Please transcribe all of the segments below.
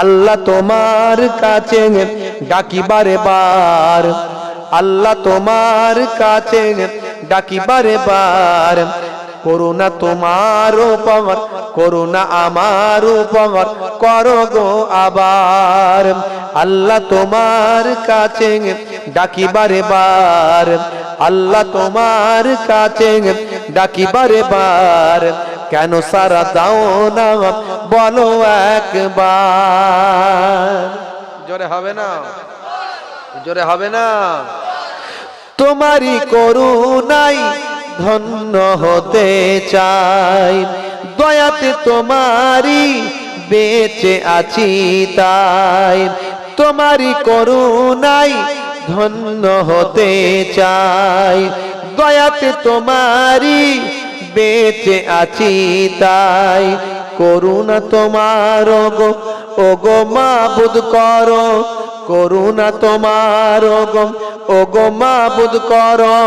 আল্লাহ তোমার কাছে ডাকি বারে। আল্লাহ তোমার কাছে ডাকি বারে। করুণা তোমার উপর, করুণা আমার উপর করো গো আবার। আল্লাহ তোমার কাছে ডাকি বারে। আল্লাহ তোমার কাছে ডাকি বারে বার। কেন সারা দাও না? বলো একবার। জোরে হবে না? জোরে হবে না? তোমারই করুণাই ধন্য হতে চাই। দয়াতে তোমারই বেঁচে আছি তাই। তোমারই করুণাই ধন্য হতে চাই। দয়াতে তোমারই বেঁচে আছি তাই করুণা তোমার গো। ও গো মাবুদ করো, করুণা তোমার গো। ও গো মাবুদ করো,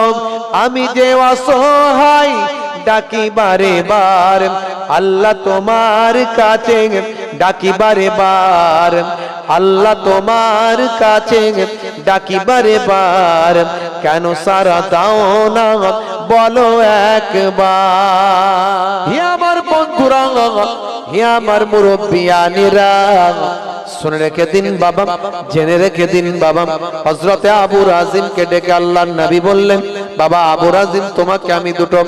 আমি যে অসহায় ডাকি বারে বার আল্লাহ তোমার কাছে ডাকি বারে বার। আল্লাহ তোমার কাছে ডাকি বারে কেন সারা দাও না? বলো একবার। আমার আমার মুরব্বিয়ানিরা, শুনে রেখে দিন বাবা, জেনে রেখে দিন বাবা। হজরতে আবু রাজিমকে ডেকে আল্লাহ নবী বললেন বাবা আবু রাজিম তোমাকে আমি দুটো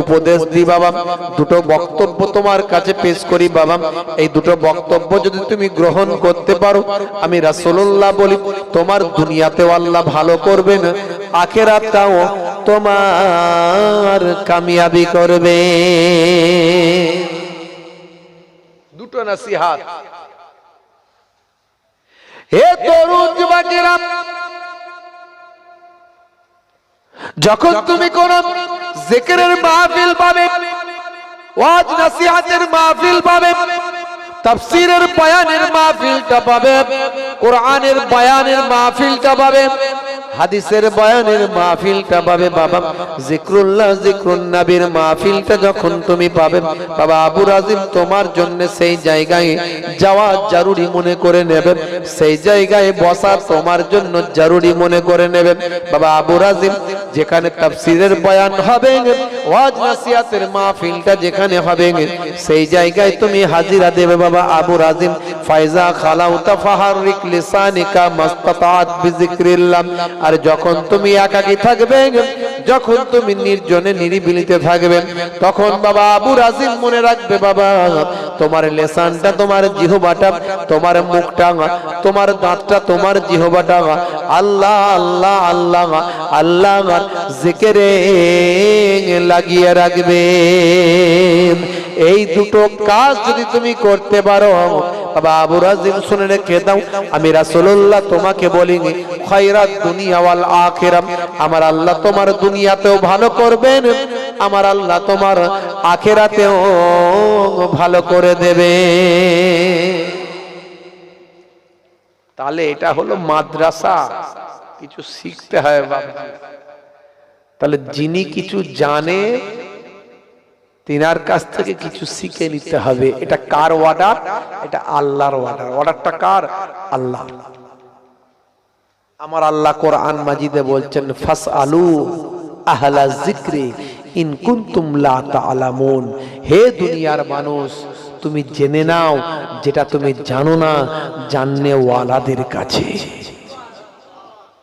উপদেশ দিই বাবা। দুটো বক্তব্য তোমার কাছে পেশ করি বাবা। এই দুটো বক্তব্য যদি তুমি গ্রহণ করতে পারো আমি রাসূলুল্লাহ বলি তোমার দুনিয়াতেও আল্লাহ ভালো করবেন আখেরাতটাও তোমার কামিয়াবি করবে। দুটো নসিহাত। হে তরুণ যুবকেরা যখন তুমি কোন জিকিরের মাহফিল পাবে ওয়াজ নাসিহাতের মাহফিল পাবে তাফসীরের বয়ানের মাহফিলটা পাবে কোরআনের বয়ানের মাহফিলটা পাবে হাদিসের বয়ানের মাহফিলটা পাবে বাবা। জিক্রুল্লাহ জিক্রুন নবীর মাহফিলটা যখন তুমি পাবে, বাবা আবু রাজিম তোমার জন্য সেই জায়গায় যাওয়া জরুরি মনে করে নেবে। সেই জায়গায় বসা তোমার জন্য জরুরি মনে করে নেবে। বাবা আবু রাজিম যেখানে তাফসীরের বয়ান হবে, ওয়াজ নাসিহাতের মাহফিলটা যেখানে হবে, সেই জায়গায় তুমি হাজিরা দেবে। বাবা আবু রাজিম ফায়জা খালাউতা ফাহারিক লিসানিকা মাস্তাতাত বিজিক্রিল্লাহ। আর যখন তুমি একাকী থাকবে, যখন তুমি নির্জনে নিরিবিলিতে থাকবে, তখন বাবা আবু রাজিম মনে রাখবে, বাবা, তোমার লেসানটা, তোমার জিহবাটা, তোমার মুখটা, তোমার দাঁতটা, তোমার জিহবাটা, আল্লাহ আল্লাহ আল্লাহ আল্লাহ, জিকেরে লাগিয়ে রাখবে। এই দুটো কাজ যদি তুমি করতে পারো আমার আল্লাহ তোমার দুনিয়াতেও ভালো করবেন, আমার আল্লাহ তোমার আখেরাতেও ভালো করে দেবে। তাহলে এটা হলো মাদ্রাসা, কিছু শিখতে হয় তাহলে যিনি কিছু জানে তিনার কাছ থেকে কিছু শিখে নিতে হবে। এটা কার অর্ডার এটা আল্লাহর অর্ডার অর্ডারটা কার? আল্লাহ। আমার আল্লাহ কোরআন মাজিদে বলছেন ফাস আলু আহলা জিক্রি ইন কুনতুম লা হে দুনিয়ার মানুষ, তুমি জেনে নাও, যেটা তুমি জানো না জাননে ওয়ালাদের কাছে।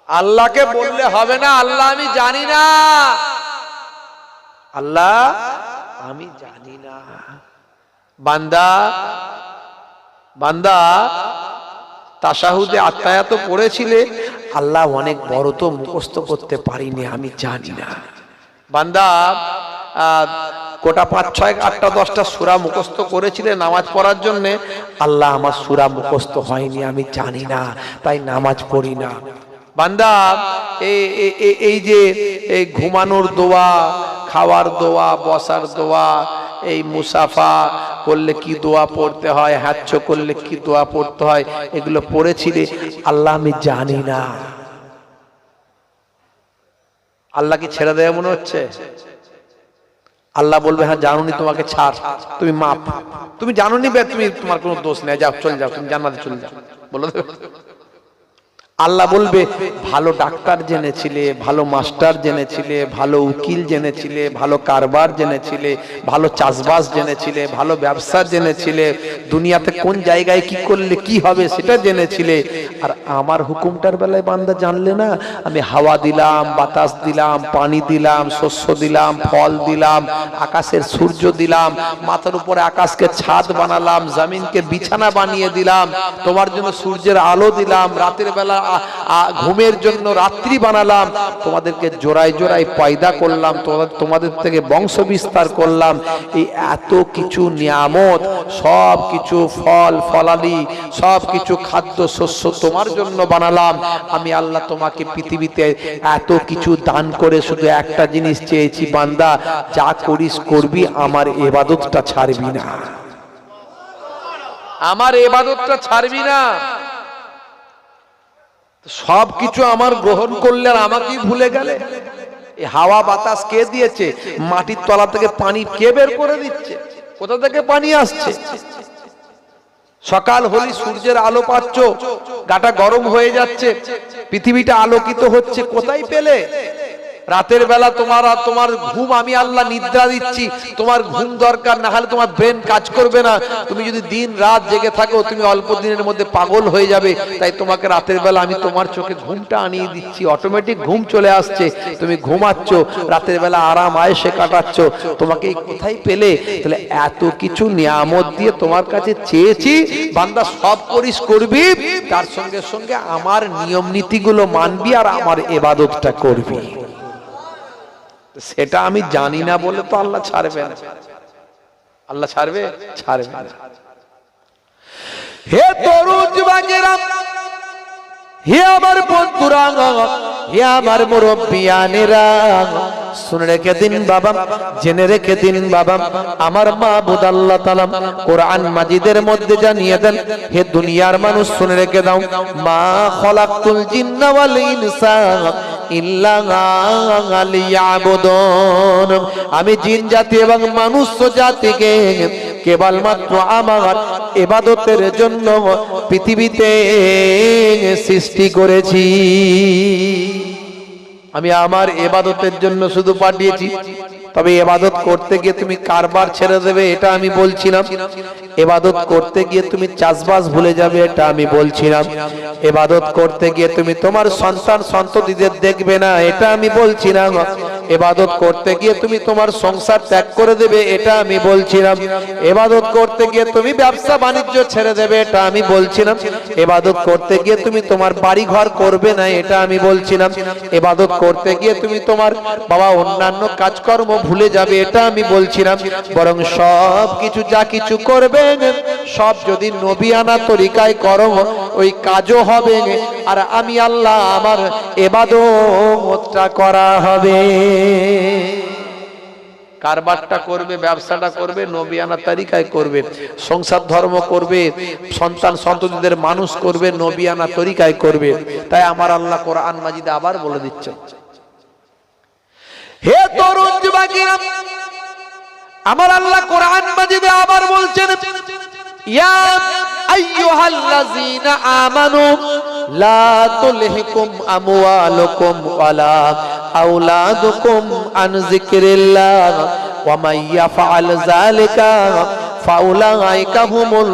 আল্লাহকে বললে হবে না, আল্লাহ আমি জানি না। আল্লাহ আমি জানি না। বান্দা বান্দা তাসাহুদে আত্মায়াত পড়েছিলে আল্লাহ অনেক বড় তো মুখস্থ করতে পারিনি, আমি জানি না। বান্দা কোটা পাঁচ, ছয়, আটটা, দশটা সুরা মুখস্থ করেছিলে নামাজ পড়ার জন্য, আল্লাহ আমার সুরা মুখস্থ হয়নি, আমি জানি না, তাই নামাজ পড়ি না। বান্দা এই যে এই ঘুমানোর দোয়া, খাওয়ার দোয়া, বসার দোয়া, এই মুসাফা করলে কি দোয়া পড়তে হয় হাচ্ছ করলে কি দোয়া পড়তে হয়, এগুলো পড়েছিলে? আল্লাহ আমি জানি না। আল্লাহ কি ছেড়ে দেয় মনে হচ্ছে? আল্লাহ বলবে হ্যাঁ জানুনি তোমাকে ছাড়, তুমি মাপ তুমি জানুনি তুমি, তোমার কোনো দোষ নেই। যাও, চলে যাও, তুমি জান্নাতে চলে যাও। বলে আল্লাহ বলবে, ভালো ডাক্তার জেনেছিলে, ভালো মাস্টার জেনেছিলে, ভালো উকিল জেনেছিলে, ভালো কারবার জেনেছিলে, ভালো চাষবাস জেনেছিলে, ভালো ব্যবসা জেনেছিলে, দুনিয়াতে কোন জায়গায় কি করলে কি হবে সেটা জেনেছিলে। আর আমার হুকুমটার বেলায় বান্দা জানলে না, আমি হাওয়া দিলাম, বাতাস দিলাম, পানি দিলাম, শস্য দিলাম, ফল দিলাম, আকাশের সূর্য দিলাম, মাথার উপরে আকাশকে ছাদ বানালাম, জমিনকে বিছানা বানিয়ে দিলাম, তোমার জন্য সূর্যের আলো দিলাম, রাতের বেলা ঘুমের জন্য রাত্রি বানালাম, তোমাদেরকে জোড়ায় জোড়ায় পয়দা করলাম তোমাদের থেকে বংশ বিস্তার করলাম। এই এত কিছু নিয়ামত, সব কিছু ফল, ফলালি, সব কিছু খাদ্য শস্য তোমার জন্য বানালাম। আমি আল্লাহ তোমাকে পৃথিবীতে এত কিছু দান করে শুধু একটা জিনিস চেয়েছি, বান্দা, যা করিস করবি, আমার এবাদতটা ছাড়বি না। আমার এবাদতটা ছাড়বি না। সব কিছু আমার গ্রহণ করলে আর আমাকেই ভুলে গেলে? হাওয়া বাতাস কে দিয়েছে? মাটির তলা থেকে পানি কে বের করে দিচ্ছে? কোথা থেকে পানি আসছে? সকাল হলি সূর্যের আলো পাচ্ছ, গাটা গরম হয়ে যাচ্ছে, পৃথিবীটা আলোকিত হচ্ছে, কোথায় পেলে? রাতের বেলা তোমার আর তোমার ঘুম, আমি আল্লাহ নিদ্রা দিচ্ছি। তোমার ঘুম দরকার, না হলে তোমার ব্রেন কাজ করবে না। তুমি যদি দিন রাত জেগে থাকো, তুমি অল্প দিনের মধ্যে পাগল হয়ে যাবে। তাই তোমাকে রাতের বেলা আমি তোমার চোখে ঘুমটা আনিয়ে দিচ্ছি। অটোমেটিক ঘুম চলে আসছে। তুমি ঘুমাচ্ছ, রাতের বেলা আরাম, আয়েসে কাটাচ্ছ। তোমাকে কোথায় পেলে? তাহলে এত কিছু নিয়ামত দিয়ে তোমার কাছে চেয়েছি, বান্দা সব করিস করবি, তার সঙ্গে সঙ্গে আমার নিয়ম নীতিগুলো মানবি আর আমার এবাদতটা করবি। সেটা আমি জানি না বলে তো আল্লাহ ছাড়বে না। আল্লাহ ছাড়বে? ছাড়বে হে তরুজ যুবকেরা হে আমার বন্ধুরা, হে আমার মুরব্বিয়ানেরা, শুনে রেখে দিন বাবা, জেনে রেখে দিন বাবা, আমার মা বুদ আল্লাহ তাআলা কোরআন মাজিদের মধ্যে জানিয়ে দেন, হে দুনিয়ার মানুষ শুনে রেখে দাও, মা খলাকতুল জিন্না ওয়াল ইনসা আমি জিন জাতি এবং মানুষ জাতিকে কেবলমাত্র আমার এবাদতের জন্য পৃথিবীতে সৃষ্টি করেছি। আমি আমার এবাদতের জন্য শুধু পাঠিয়েছি। তবে এবাদত করতে গিয়ে তুমি কারবার ছেড়ে দেবে, এটা আমি বলছিলাম। এবাদত করতে গিয়ে তুমি চাষবাস ভুলে যাবে, এটা আমি বলছিলাম। এবাদত করতে গিয়ে তুমি তোমার সন্তান সন্ততিদের দেখবে না, এটা আমি বলছিলাম। এবাদত করতে গিয়ে তুমি তোমার সংসার ত্যাগ করে দেবে, এটা আমি বলছিলাম। এবাদত করতে গিয়ে তুমি ব্যবসা বাণিজ্য ছেড়ে দেবে, এটা আমি বলছিলাম। এবাদত করতে গিয়ে তুমি তোমার বাড়ি ঘর করবে না, এটা আমি বলছিলাম। এবাদত করতে গিয়ে তুমি তোমার বাবা অন্যান্য কাজকর্ম ভুলে যাবে, এটা আমি বলছিলাম। বরং সব কিছু যা কিছু করবে সব যদি নবিয়ানা তরিকায় করো, ওই কাজও হবে। আর আমি আল্লাহ আমার এবাদতটা করা হবে। কারবারটা করবে, ব্যবসাটা করবে, নবী নবিয়ানা তালিকায় করবে, সংসার ধর্ম করবে, সন্তান সন্ততিদের মানুষ করবে, নবী নবিয়ানা তরিকায় করবে। তাই আমার আল্লাহ কোরআন মাজিদে আবার বলে দিচ্ছে। হে তরুণ যুবকেরা, আমার আল্লাহ কোরআন মাজিদে আবার বলছেন, ইয়া আইয়ুহাল্লাযীনা আমানু লা তুলহিকুম আমওয়ালুকুম ওয়ালা আওলাদুকুম আন যিকরিল্লাহ ওয়া মান ইয়াফআল যালিকা ফাউলাইকা হুমুল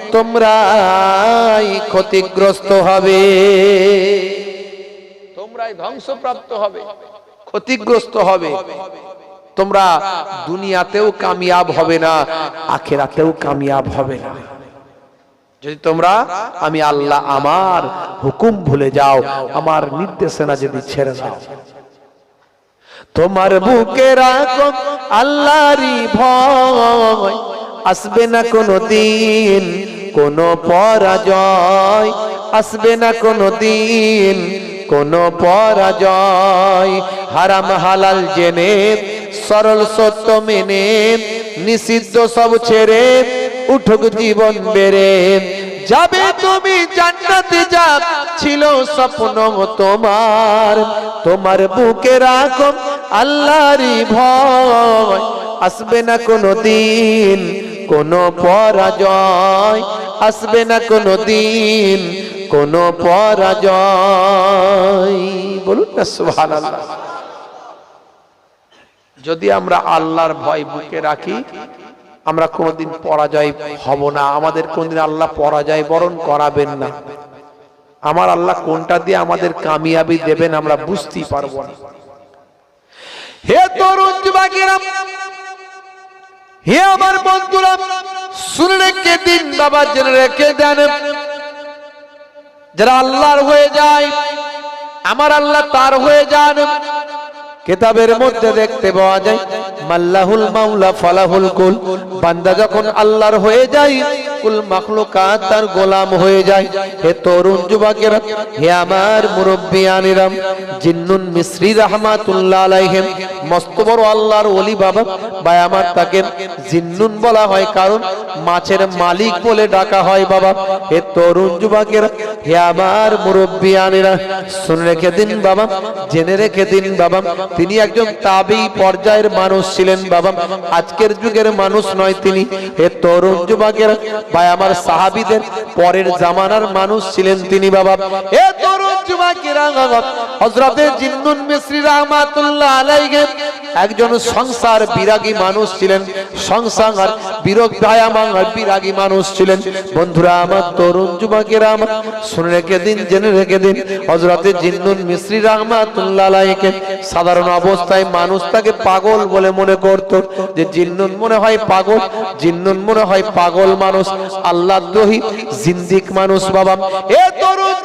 তোমরাই ক্ষতিগ্রস্ত হবে। তোমরাই ধ্বংসপ্রাপ্ত হবে। ক্ষতিগ্রস্ত হবে। তোমরা দুনিয়াতেও কামিয়াব হবে না আখেরাতেও কামিয়াব হবে না। যদি তোমরা আমি আল্লাহ আমার হুকুম ভুলে যাও আমার নির্দেশনা যদি ছেড়ে দাও। তোমার বুকে রাখো আল্লাহরই ভয় আসবে না কোনো দিন কোনো পরাজয় আসবে না কোনো দিন। কোনো পরাজয় হারাম হালাল জেনে, সরল সত্য মেনে, নিষিদ্ধ সব ছেড়ে উঠুক জীবন বেড়ে। যাবে তুমি জান্নাতে যা ছিল স্বপ্ন তোমার। তোমার বুকে রাখো আল্লাহরই ভয়, আসবে না কোনো দিন। কোনো পরাজয় আসবে না কোনো দিন, কোনো পরাজয়। বলুন না, সুবহানাল্লাহ। যদি আমরা আল্লাহর ভয় বুকে রাখি, আমরা কোনোদিন পরাজয় হব না। আমাদের কোনদিন আল্লাহ পরাজয় বরণ করাবেন না। আমার আল্লাহ কোনটা দিয়ে আমাদের কামিয়াবি দেবেন আমরা বুঝতেই পারব না। হে তরুণ যুবকেরা হে আমার বন্ধুরা, শুনে রেখে দিন, বাবা, জেনে রেখে দেন। যারা আল্লাহর হয়ে যায়, আমার আল্লাহ তার হয়ে যান। কেতাবের মধ্যে দেখতে পাওয়া যায় মাল্লাহুল মাওলা ফালাহুল কুল। বান্দা যখন আল্লাহর হয়ে যায়, কুল মাখলুকাত তার গোলাম হয়ে যায়। হে তরুণ যুবকেরা, হে আমার মুরব্বিয়ানিরাম জিন্নুন মিসরি রাহমাতুল্লাহ আলাইহিম। মস্ত বড় আল্লাহর ওলি বাবা। ভাই, আমার তাকে জিন্নুন বলা হয়, কারণ মাছের মালিক বলে ডাকা হয় বাবা। হে তরুণ যুবকেরা হে আমার মুরব্বিয়ানিরা শুনে রেখে দিন বাবা, জেনে রেখে দিন বাবা, তিনি একজন তাবি পর্যায়ের মানুষ ছিলেন বাবা, আজকের যুগের মানুষ নয় তিনি হে তরুণ যুবকেরা, ভাই আমার সাহাবিদের পরের জামানার মানুষ ছিলেন তিনি বাবা। হে তরুণ যুবকেরা, হযরতে জিন্নুন মিসরি রাহমাতুল্লাহ আলাইহি, একজন সংসার বিরাগী মানুষ ছিলেন, সংসার বিরোগ ভাই আমার বিরাগী মানুষ ছিলেন। বন্ধুরা, আমার তরুণ যুবকেরা আমার শুনে রেখে দিন, জেনে রেখে দিন। হযরতে জিন্নুন মিসরি রাহমাতুল্লাহ আলাইহিকে সাধারণ অবস্থায় মানুষ তাকে পাগল বলে মনে করত। যে জিন্নুন মনে হয় পাগল, জিন্নুন মনে হয় পাগল মানুষ আল্লাহ দ্রোহী, জিন্দিক মানুষ বাবা। এ তরুণ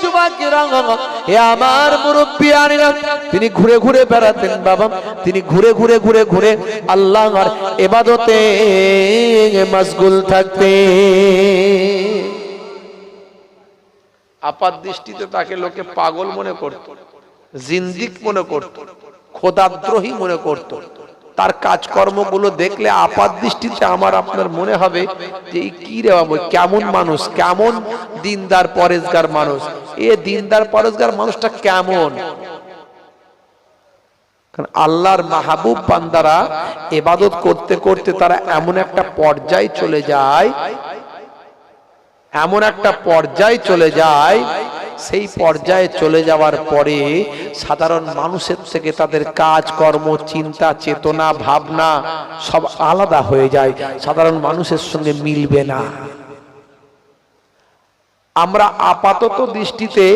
এ আমার মুরব্বী আনিরা তিনি ঘুরে ঘুরে বেড়াতেন বাবা। তিনি ঘুরে ঘুরে ঘুরে ঘুরে আল্লাহ আর এবাদতে মশগুল থাকতে আপাত দৃষ্টিতে তাকে লোকে পাগল মনে করত, জিন্দিক মনে করত খোদাদ্রোহী মনে করত। তার কাজকর্মগুলো দেখলে আপাত দৃষ্টিতে আমার আপনার মনে হবে যে কি রে বাবু, কেমন মানুষ, কেমন দিনদার, পরেজগার মানুষ। এ দিনদার, পরেজগার মানুষটা কেমন? আল্লাহর মাহবুব বান্দারা এবাদত করতে করতে তারা এমন একটা পর্যায়ে চলে যায় এমন একটা পর্যায়ে চলে যায়, সেই পর্যায়ে চলে যাওয়ার পরে সাধারণ মানুষের থেকে তাদের কাজ কর্ম চিন্তা, চেতনা, ভাবনা সব আলাদা হয়ে যায়। সাধারণ মানুষের সঙ্গে মিলবে না। আমরা আপাতত দৃষ্টিতে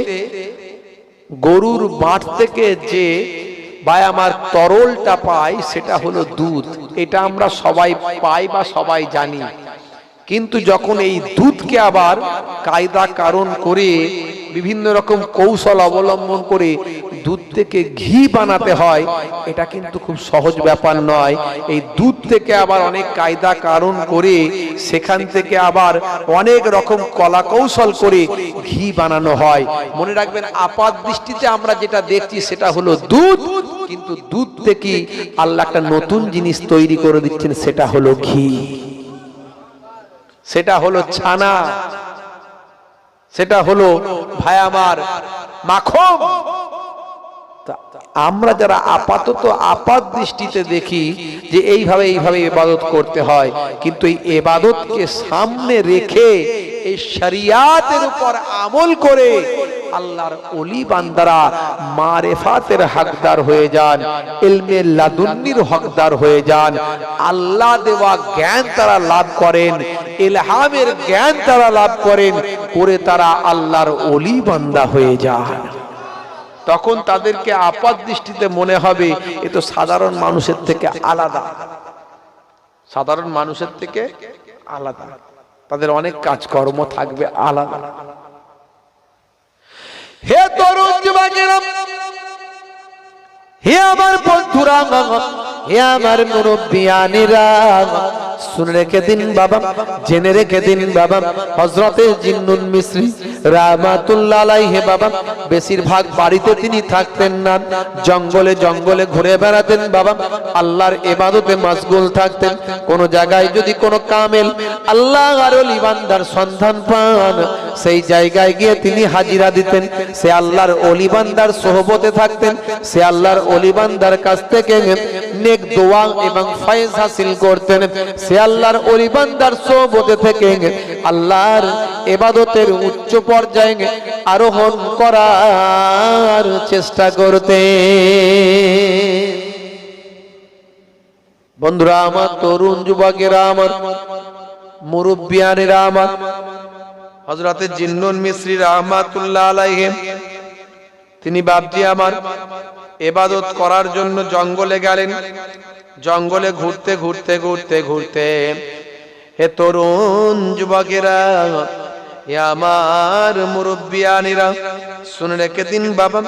গরুর মাঠ থেকে যে বা আমার তরলটা পাই, সেটা হলো দুধ। এটা আমরা সবাই পাই বা সবাই জানি। কিন্তু যখন এই দুধকে আবার কায়দা কারণ করে বিভিন্ন রকম কৌশল অবলম্বন করে দুধ থেকে ঘি বানাতে হয়, এটা কিন্তু খুব সহজ ব্যাপার নয়। এই দুধ থেকে আবার অনেক কায়দা কারণ করে সেখান থেকে আবার অনেক রকম কলা কৌশল করে ঘি বানানো হয়। মনে রাখবেন, আপাত দৃষ্টিতে আমরা যেটা দেখছি সেটা হলো দুধ কিন্তু দুধ থেকে আল্লাহ একটা নতুন জিনিস তৈরি করে দিচ্ছেন, সেটা হলো ঘি। সেটা হলো ছানা। সেটা হলো ভাই আমার মাখন। আমরা যারা আপাতত আপাত দৃষ্টিতে দেখি যে এইভাবে এইভাবে এবাদত করতে হয় কিন্তু এই এবাদতকে সামনে রেখে এই শরিয়াতের উপর আমল করে আল্লাহর অলি বান্দারা মারেফাতের হকদার হয়ে যান ইলমে লাদুন্নির হকদার হয়ে যান আল্লাহ দেওয়া জ্ঞান তারা লাভ করেন ইলহামের জ্ঞান তারা লাভ করেন, করে তারা আল্লাহর অলি বান্দা হয়ে যান তখন তাদেরকে আপাত দৃষ্টিতে মনে হবে, এ তো সাধারণ মানুষের থেকে আলাদা। সাধারণ মানুষের থেকে আলাদা। তাদের অনেক কাজকর্ম থাকবে আলাদা। হে তরুণ যুবকেরা, হে আমার বন্ধুরা, হে আমার মুরব্বিয়ানিরা শুনে রেখে দিন বাবা, জেনে রেখে দিন বাবা হজরতে জিন্নুন মিশ্রি বাবা, বেশিরভাগ বাড়িতে তিনি থাকতেন না, জঙ্গলে জঙ্গলে ঘুরে বেড়াতেন বাবা, আল্লাহর এবাদতে মাসগুল থাকতেন, কোন জায়গায় যদি কোনো কামেল আল্লাহ আর ইমানদার সন্ধান পান সেই জায়গায় গিয়ে তিনি হাজিরা দিতেন। সে আল্লাহর অলিবান্দার সোহবতে থাকতেন। সে আল্লাহর অলিবান্দার কাছ থেকে নেক দোয়া এবং ফায়েজ হাসিল করতেন। সে আল্লাহর অলিবান্দার সোহবতে থেকে আল্লাহর এবাদতের উচ্চ পর্যায়ে আরোহণ করার চেষ্টা করতে বন্ধুরা আমার, তরুণ যুবকেরা আমার, মুরব্বিয়ানেরা আমার হজরতে জিন্নুন মিশ্রি রহমাতুল্লাহ আলাইহে তিনি বাপজি আমার এবাদত করার জন্য জঙ্গলে গেলেন। জঙ্গলে ঘুরতে ঘুরতে ঘুরতে ঘুরতে, হে তরুণ যুবকেরা আমার মুরব্বিয়ানিরা, শুনে রেখে দিন বাবা,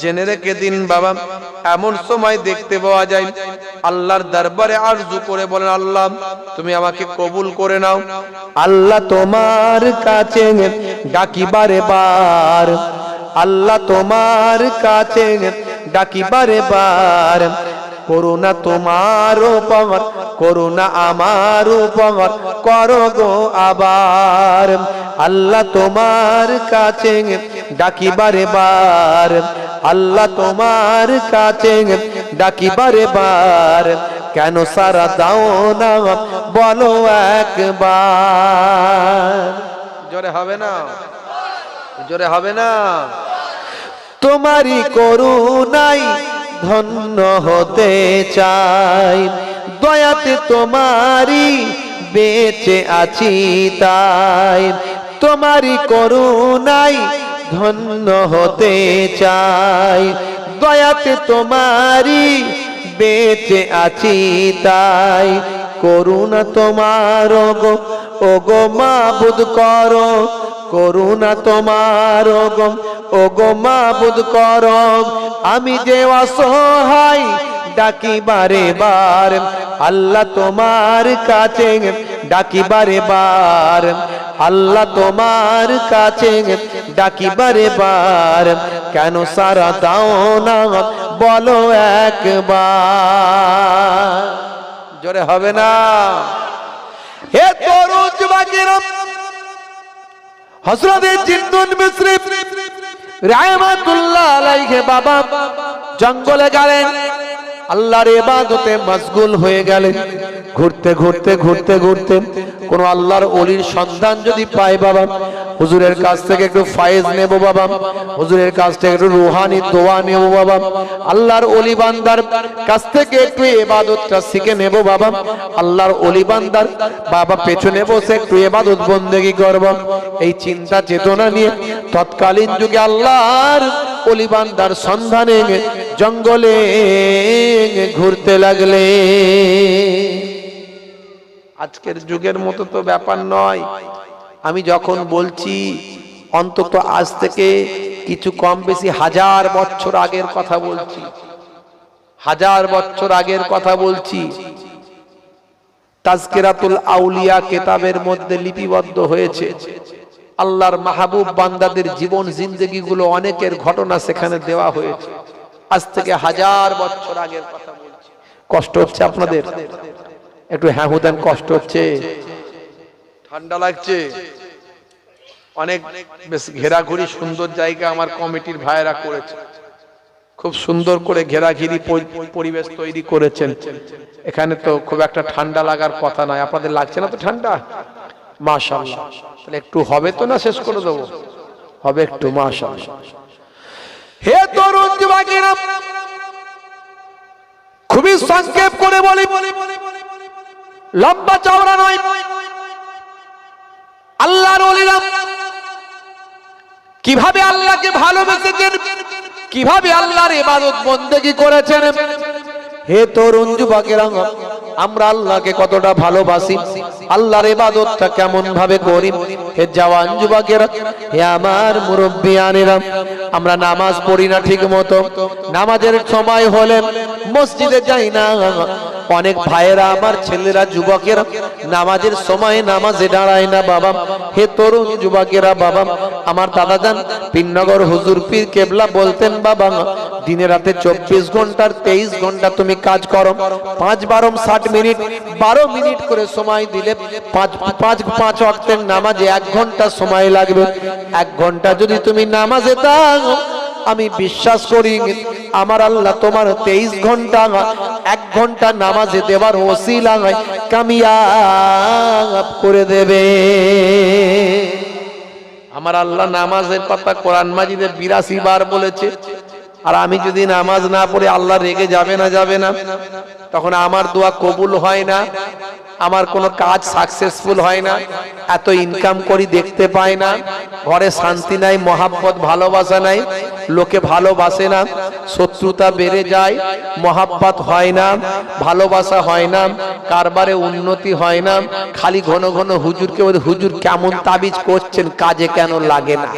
জেনে রেখে দিন বাবা, এমন সময় দেখতে পাওয়া যায়, আল্লাহর দরবারে আরজু করে বলেন, আল্লাহ, তুমি আমাকে কবুল করে নাও। আল্লাহ তোমার কাছে ডাকিবারে বার, আল্লাহ তোমার কাছে ডাকিবারে বার, করুণা তোমার উপর করুণা আমার উপর করো গো আবার। আল্লাহ তোমার কাছে ডাকিবারে বার। আল্লাহ তোমার কাছে ডাকিবারে বার। কেন সারা দাও না বলো একবার। জোরে হবে না? জোরে হবে না? তোমারই করুণাই ধন্য হতে চাই। দয়াতে তোমারই বেঁচে আছি তাই। তোমারই করুণাই ধন্য হতে চাই। দয়াতে তোমারই বেঁচে আছি তাই। করুণা তোমার গো ও গো মাবুদ করো, করুণা তোমার ও গো মাবুদ করো। আমি যে অসহায় ডাকি বারে বার আল্লাহ তোমার কাছে ডাকি বারে বার আল্লাহ তোমার কাছে ডাকি বারে বার কেন সারা দাও না, বলো একবার। জোরে হবে না। হে তরুণ যুবকেরা হযরতে জিন্নুন মিসরি রাহমাতুল্লাহ আলাইহি বাবা জঙ্গলে গেলেন। আল্লাহর ইবাদতে মশগুল হয়ে গেলেন ঘুরতে ঘুরতে ঘুরতে ঘুরতে কোন আল্লাহর অলির সন্ধান যদি পায় বাবা, হুজুরের কাছ থেকে একটু ফায়েজ নেব বাবা, হুজুরের কাছ থেকে একটু রুহানি, দোয়া নেব বাবা, আল্লাহর ওলি বান্দার কাছ থেকে একটু ইবাদতটা শিখে নেব বাবা, আল্লাহর ওলি বান্দার বাবা পেছনে বসে একটু ইবাদত বন্দেগি করব। এই চিন্তা চেতনা নিয়ে তৎকালীন যুগে আল্লাহর অলিবান্দার সন্ধানে জঙ্গলে ঘুরতে লাগলে। আজকের যুগের মতো তো ব্যাপার নয়। আমি যখন বলছি, অন্তত আজ থেকে কিছু কম বেশি হাজার বছর আগের কথা বলছি। হাজার বছর আগের কথা বলছি। তাজকেরাতুল আউলিয়া কেতাবের মধ্যে লিপিবদ্ধ হয়েছে। আল্লাহর মাহবুব বান্দাদের জীবন জিন্দগি গুলো অনেকের ঘটনা সেখানে দেওয়া হয়েছে। আজ থেকে হাজার বছর আগের কথা বলছি। কষ্ট হচ্ছে আপনাদের? একটু হ্যাঁ হুদান কষ্ট হচ্ছে। ঠান্ডা লাগছে। অনেক বেশ ঘেরাঘুরি সুন্দর জায়গা আমার কমিটির ভাইয়েরা করেছে। খুব সুন্দর করে ঘেরাঘিরি পরি- পরিবেশ তৈরি করেছেন। এখানে তো খুব একটা ঠান্ডা লাগার কথা নয়। আপনাদের লাগছে না তো ঠান্ডা? মাশাআল্লাহ। তাহলে একটু হবে তো না? শেষ করে দেবো। হবে একটু মাশাআল্লাহ। হে তরুণ যুবকেরা, খুবই সংক্ষেপ করে বলি, লম্বা চওড়া নয়। আল্লাহর ওলিরা কীভাবে আল্লাহকে ভালোবেসেছেন, কীভাবে আল্লাহর ইবাদত বন্দেগী করেছেন হে তরুণ যুবকেরা, আমরা আল্লাহকে কতটা ভালোবাসি, আল্লাহর ইবাদতটা কেমন ভাবে করি। হে জওয়ান যুবকেরা, হে আমার মুরব্বিয়ানেরা, আমরা নামাজ পড়ি না ঠিক মতো নামাজের সময় হলে মসজিদে যাই না অনেক ভাইয়েরা আমার ছেলেরা, যুবকেরা, নামাজের সময় নামাজে দাঁড়ায় না বাবা। হে তরুণ যুবকেরা বাবা, আমার দাদা যান পিননগর হুজুর পীর কেবলা বলতেন, বাবা, দিনে রাতে চব্বিশ ঘণ্টার তেইশ ঘণ্টা তুমি কাজ করো। পাঁচ বারো, ষাট মিনিট, বারো মিনিট করে সময় দিলে পাঁচ পাঁচ পাঁচ অক্টের নামাজে এক ঘণ্টা সময় লাগবে। এক ঘণ্টা যদি তুমি নামাজে দাও আমি বিশ্বাস করি আমার আল্লাহ তোমার তেইশ ঘণ্টা এক ঘণ্টা নামাজে দেওয়ার ওসিলা কামিয়াব করে দেবে। আমার আল্লাহ নামাজের কথা কোরআন মাজিদে বিরাশি বার বলেছে। আর আমি যদি নামাজ না পড়ে আল্লাহ রেগে যাবে না যাবে না? তখন আমার দোয়া কবুল হয় না। আমার কোনো কাজ সাকসেসফুল হয় না, এত ইনকাম করি দেখতে পাই না, ঘরে শান্তি নাই, মহাব্বত ভালোবাসা নাই, লোকে ভালোবাসে না, শত্রুতা বেড়ে যায়, মহাব্বত হয় না, ভালোবাসা হয় না, কারবারে উন্নতি হয় না, খালি ঘন ঘন হুজুরকে হুজুর, কেমন তাবিজ করছেন? কাজে কেন লাগে না?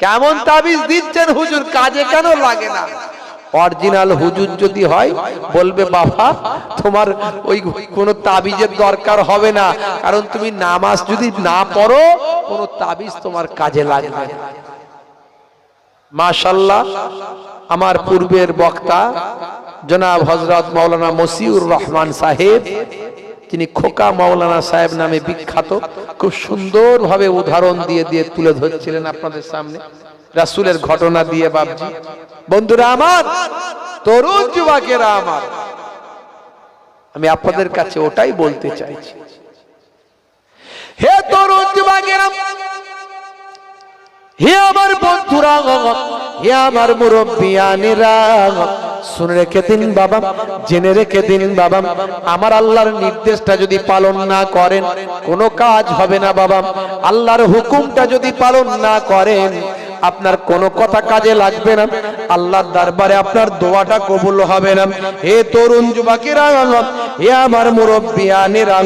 কেমন তাবিজ দিচ্ছেন হুজুর, কাজে কেন লাগে না? অরিজিনাল হুজুর যদি হয়, বলবে, বাবা, তোমার ওই কোনো তাবিজের দরকার হবে না। কারণ তুমি নামাজ যদি না পড়ো, কোনো তাবিজ তোমার কাজে লাগবে মাশাল্লাহ, আমার পূর্বের বক্তা, জনাব হজরত মাওলানা মসিউর রহমান সাহেব, তিনি খোকা মাওলানা সাহেব নামে বিখ্যাত, খুব সুন্দরভাবে উদাহরণ দিয়ে দিয়ে তুলে ধরছিলেন আপনাদের সামনে। রাসূলের ঘটনা দিয়ে বাবজি বন্ধুরা আমার, তরুণ যুবকেরা আমার, আমি আপনাদের কাছে ওটাই বলতে চাইছি। হে তরুণ যুবকেরা হে আমার বন্ধুরা, হে আমার মুরব্বিয়ানেরা, শুনে রেখে দিন বাবা, জেনে রেখে দিন বাবা, আমার আল্লাহর নির্দেশটা যদি পালন না করেন, কোনো কাজ হবে না বাবা। আল্লাহর হুকুমটা যদি পালন না করেন, আপনার কোনো কথা কাজে লাগবে না। আল্লাহর দরবারে আপনার দোয়াটা কবুল হবে না। হে তরুণ যুবকেরা, হে আমার মুরব্বিয়ানেরা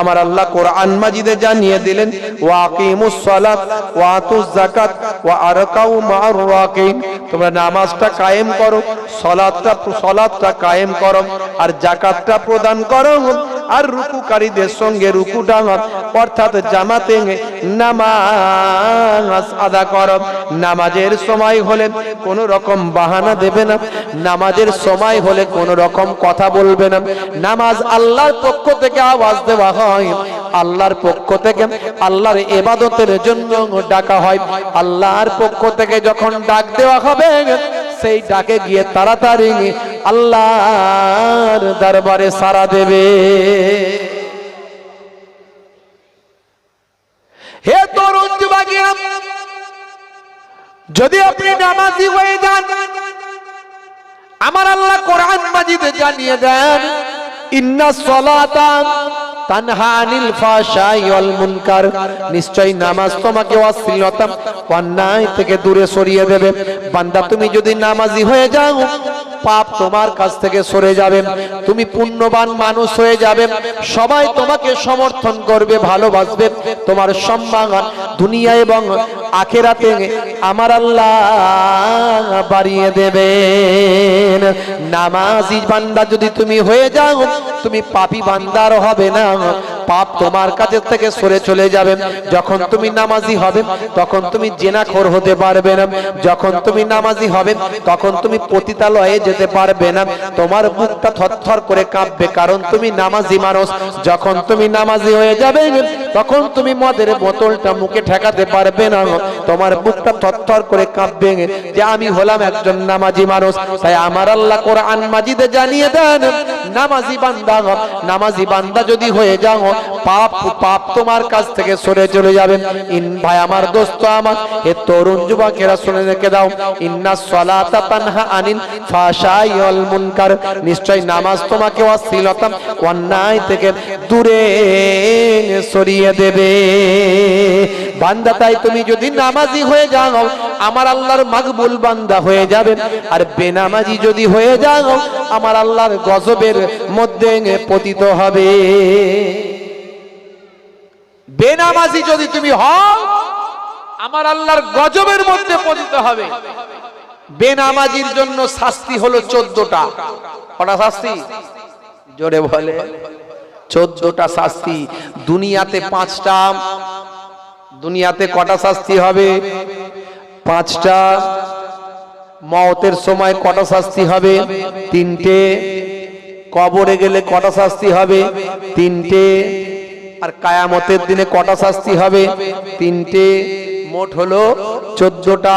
আমার আল্লাহ কোরআন মাজিদে জানিয়ে দিলেন ওয়া তোমরা নামাজটা কায়েম করো, সালাতটা সালাতটা কায়েম করো, আর জাকাতটা প্রদান করো। আর রুকুকারীদের সঙ্গে রুকু রুকুটা অর্থাৎ জামাতে নামাজ আদা করো। নামাজের সময় হলে কোনো রকম বাহানা দেবে না, নামাজের সময় হলে কোনো রকম কথা বলবে না। নামাজ আল্লাহর পক্ষ থেকে আওয়াজ দেওয়া হয়, আল্লাহর পক্ষ থেকে, আল্লাহর এবাদতের জন্য ডাকা হয়। আল্লাহর পক্ষ থেকে যখন ডাক দেওয়া হবে সেই ডাকে গিয়ে তাড়াতাড়ি আল্লাহর দরবারে সারা দেবে। হে তরুণ যুবকেরা যদি আপনি নামাজি হয়ে যান, আমার আল্লাহ কোরআন মাজিদে জানিয়ে দেন, ইন্না সলাতা তানহা আনিল ফাশাই মুনকার। নিশ্চয় নামাজ তোমাকে অশ্লীলতা, অন্যায় থেকে দূরে সরিয়ে দেবে। বান্দা, তুমি যদি নামাজি হয়ে যাও, পাপ তোমার কাছ থেকে সরে যাবে। তুমি পুণ্যবান মানুষ হয়ে যাবে। সবাই তোমাকে সমর্থন করবে, ভালোবাসবে। তোমার সম্মান দুনিয়া এবং আখেরাতে আমার আল্লাহ বাড়িয়ে দেবেন। নামাজি বান্দা, যদি তুমি হয়ে যাও, তুমি পাপি বান্দার হবে না। 아, পাপ তোমার কাছে থেকে সরে চলে যাবে। যখন তুমি নামাজি হবে, তখন তুমি জেনাখোর হতে পারবে না। যখন তুমি নামাজি হবে, তখন তুমি পতিতালয়ে যেতে পারবে না। তোমার বুকটা থরথর করে কাঁপবে, কারণ তুমি নামাজি মানুষ। যখন তুমি নামাজি হয়ে যাবে, তখন তুমি মদের বোতলটা মুখে ঠেকাতে পারবে না। তোমার বুকটা থরথর করে কাঁপবে। যে আমি হলাম একজন নামাজি মানুষ। তাই আমার আল্লাহ কোরআন মাজিদে জানিয়ে দেন, নামাজি বান্দা নামাজি বান্দা যদি হয়ে যাও পাপ পাপ তোমার কাছ থেকে সরে চলে যাবে। ইন ভাই, আমার দোস্ত আমার, এ তরুণ যুবকেরা শুনে রেখে দাও। ইন্না সলাতা তানহা আনিন ফাশাই ওয়াল মুনকার। নিশ্চয় নামাজ তোমাকে অশ্লীলতা, অন্যায় থেকে দূরে সরিয়ে দেবে। বান্দা, তাই তুমি যদি নামাজি হয়ে যাও, আমার আল্লাহর মাকবুল বান্দা হয়ে যাবে। আর বেনামাজি যদি হয়ে যাও, আমার আল্লাহর গজবের মধ্যে পতিত হবে। বেনামাজি যদি তুমি হও, আমার আল্লাহর গজবের মধ্যে পতিত হবে। বেনামাজির জন্য শাস্তি হলো চোদ্দটা। কটা শাস্তি? জোরে বলে। চোদ্দটা শাস্তি। দুনিয়াতে পাঁচটা। দুনিয়াতে কটা শাস্তি হবে? পাঁচটা। মতের সময় কটা শাস্তি হবে? তিনটে। কবরে গেলে কটা শাস্তি হবে? তিনটে। আর কায়ামতের দিনে কটা শাস্তি হবে? তিনটে। মোট হলো চোদ্দটা।